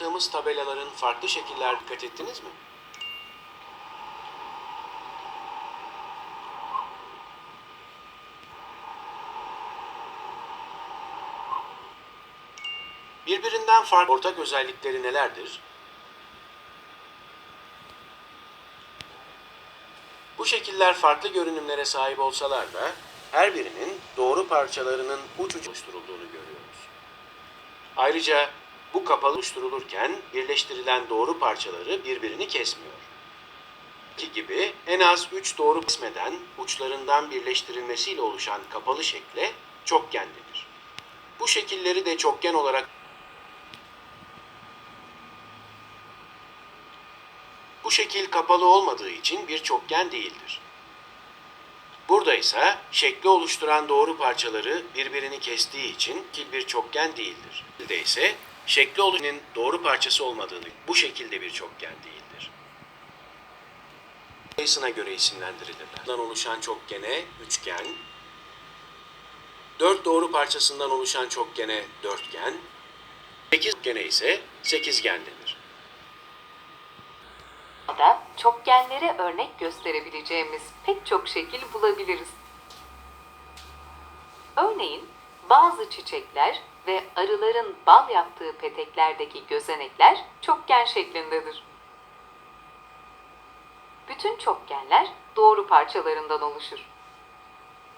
Yaptığımız tabelaların farklı şekiller dikkat ettiniz mi? Birbirinden farklı ortak özellikleri nelerdir? Bu şekiller farklı görünümlere sahip olsalar da her birinin doğru parçalarının uç uç oluşturulduğunu görüyoruz. Ayrıca bu kapalı oluşturulurken birleştirilen doğru parçaları birbirini kesmiyor. Ki gibi en az 3 doğru kesmeden uçlarından birleştirilmesiyle oluşan kapalı şekle çokgen denir. Bu şekilleri de çokgen olarak Bu şekil kapalı olmadığı için bir çokgen değildir. Burada ise şekli oluşturan doğru parçaları birbirini kestiği için şekil bir çokgen değildir. Şekilde ise şekli oluşturan doğru parçası olmadığını bu şekilde bir çokgen değildir. Sayısına göre isimlendirilirler. Bundan oluşan çokgene üçgen, dört doğru parçasından oluşan çokgene dörtgen, sekiz çokgene ise sekizgen denir. da çokgenlere örnek gösterebileceğimiz pek çok şekil bulabiliriz. Örneğin bazı çiçekler ve arıların bal yaptığı peteklerdeki gözenekler çokgen şeklindedir. Bütün çokgenler doğru parçalarından oluşur.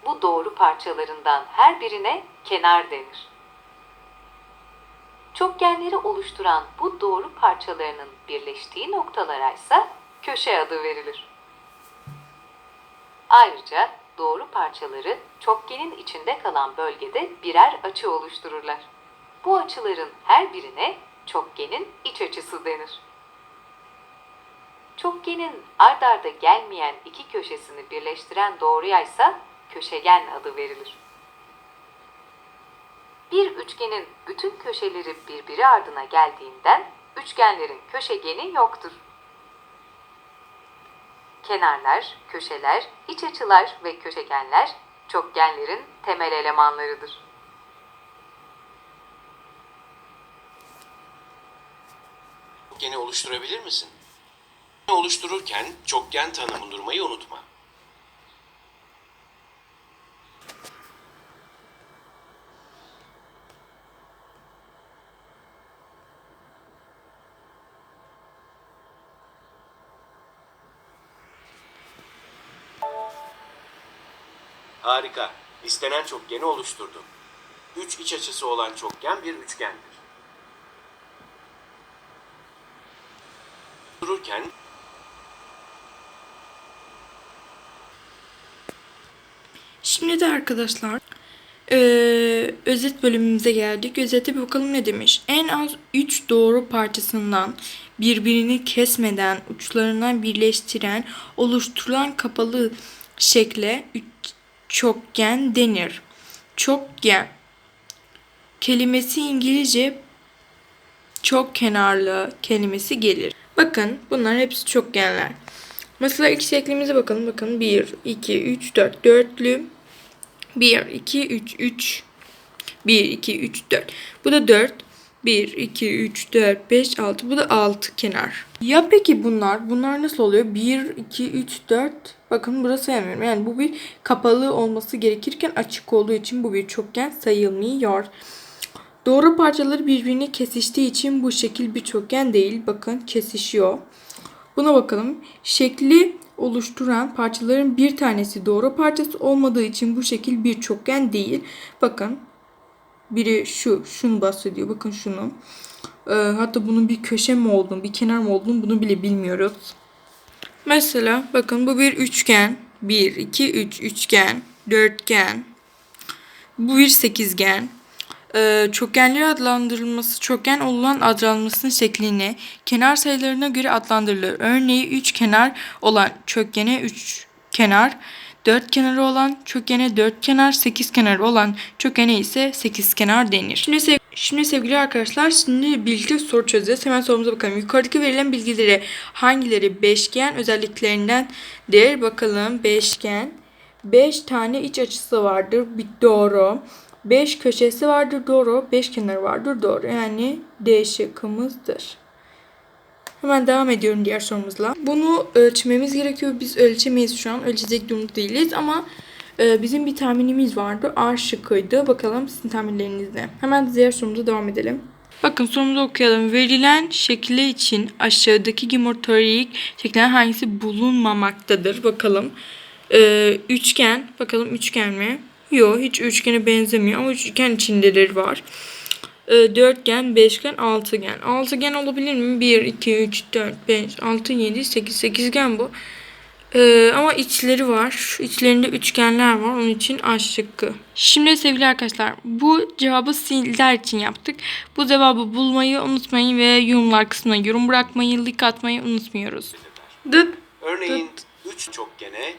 Bu doğru parçalarından her birine kenar denir. Çokgenleri oluşturan bu doğru parçalarının birleştiği noktalara ise köşe adı verilir. Ayrıca doğru parçaları çokgenin içinde kalan bölgede birer açı oluştururlar. Bu açıların her birine çokgenin iç açısı denir. Çokgenin ard arda gelmeyen iki köşesini birleştiren doğruya ise köşegen adı verilir. Bir üçgenin bütün köşeleri birbiri ardına geldiğinden üçgenlerin köşegeni yoktur. Kenarlar, köşeler, iç açılar ve köşegenler çokgenlerin temel elemanlarıdır. Çokgeni oluşturabilir misin? Oluştururken çokgen tanımını bulundurmayı unutma. Harika. İstenen çokgeni oluşturdun. Üç iç açısı olan çokgen bir üçgendir. Dururken Şimdi de arkadaşlar eee, özet bölümümüze geldik. Özete bakalım ne demiş. En az 3 doğru parçasından birbirini kesmeden uçlarından birleştiren oluşturulan kapalı şekle çokgen denir. Çokgen kelimesi İngilizce çok kenarlı kelimesi gelir. Bakın bunlar hepsi çokgenler. Mesela ilk şeklimize bakalım. Bakın 1, 2, 3, 4. Dörtlü. 1, 2, 3, 3. 1, 2, 3, 4. Bu da 4. 1, 2, 3, 4, 5, 6. Bu da 6 kenar. Ya peki bunlar? Bunlar nasıl oluyor? 1, 2, 3, 4. Bakın burası sayamıyorum. Yani bu bir kapalı olması gerekirken açık olduğu için bu bir çokgen sayılmıyor. Doğru parçaları birbirine kesiştiği için bu şekil bir çokgen değil. Bakın kesişiyor. Buna bakalım. Şekli oluşturan parçaların bir tanesi doğru parçası olmadığı için bu şekil bir çokgen değil. Bakın. Biri şu. Şunu bahsediyor. Bakın şunu. Ee, hatta bunun bir köşe mi olduğunu, bir kenar mı olduğunu bunu bile bilmiyoruz. Mesela bakın bu bir üçgen. 1, 2, 3 üçgen. Dörtgen. Bu bir sekizgen. Ee, çokgenleri adlandırılması çokgen olan adlandırılmasının şekline kenar sayılarına göre adlandırılır. Örneğin 3 kenar olan çokgene 3 kenar, 4 kenarı olan çokgene 4 kenar, 8 kenarı olan çokgene ise 8 kenar denir. Şimdi, sev- şimdi sevgili arkadaşlar şimdi bilgi soru çözeceğiz. Hemen sorumuza bakalım. Yukarıdaki verilen bilgileri hangileri beşgen özelliklerindendir? Bakalım beşgen. 5 tane iç açısı vardır. Bir doğru. 5 köşesi vardır doğru. 5 kenarı vardır doğru. Yani D şıkkımızdır. Hemen devam ediyorum diğer sorumuzla. Bunu ölçmemiz gerekiyor. Biz ölçemeyiz şu an. Ölçecek durumda değiliz ama e, bizim bir tahminimiz vardı. A şıkkıydı. Bakalım sizin tahminleriniz ne? Hemen diğer sorumuza devam edelim. Bakın sorumuzu okuyalım. Verilen şekli için aşağıdaki geometrik şekilden hangisi bulunmamaktadır? Bakalım. Ee, üçgen. Bakalım üçgen mi? Yok hiç üçgene benzemiyor ama üçgen içindeleri var. Ee, dörtgen, beşgen, altıgen. Altıgen olabilir mi? 1, 2, 3, 4, 5, 6, 7, 8. Sekizgen bu. Ee, ama içleri var. İçlerinde üçgenler var. Onun için A şıkkı. Şimdi sevgili arkadaşlar bu cevabı sizler için yaptık. Bu cevabı bulmayı unutmayın ve yorumlar kısmına yorum bırakmayı, like atmayı unutmuyoruz. Dıt. Örneğin üç çokgene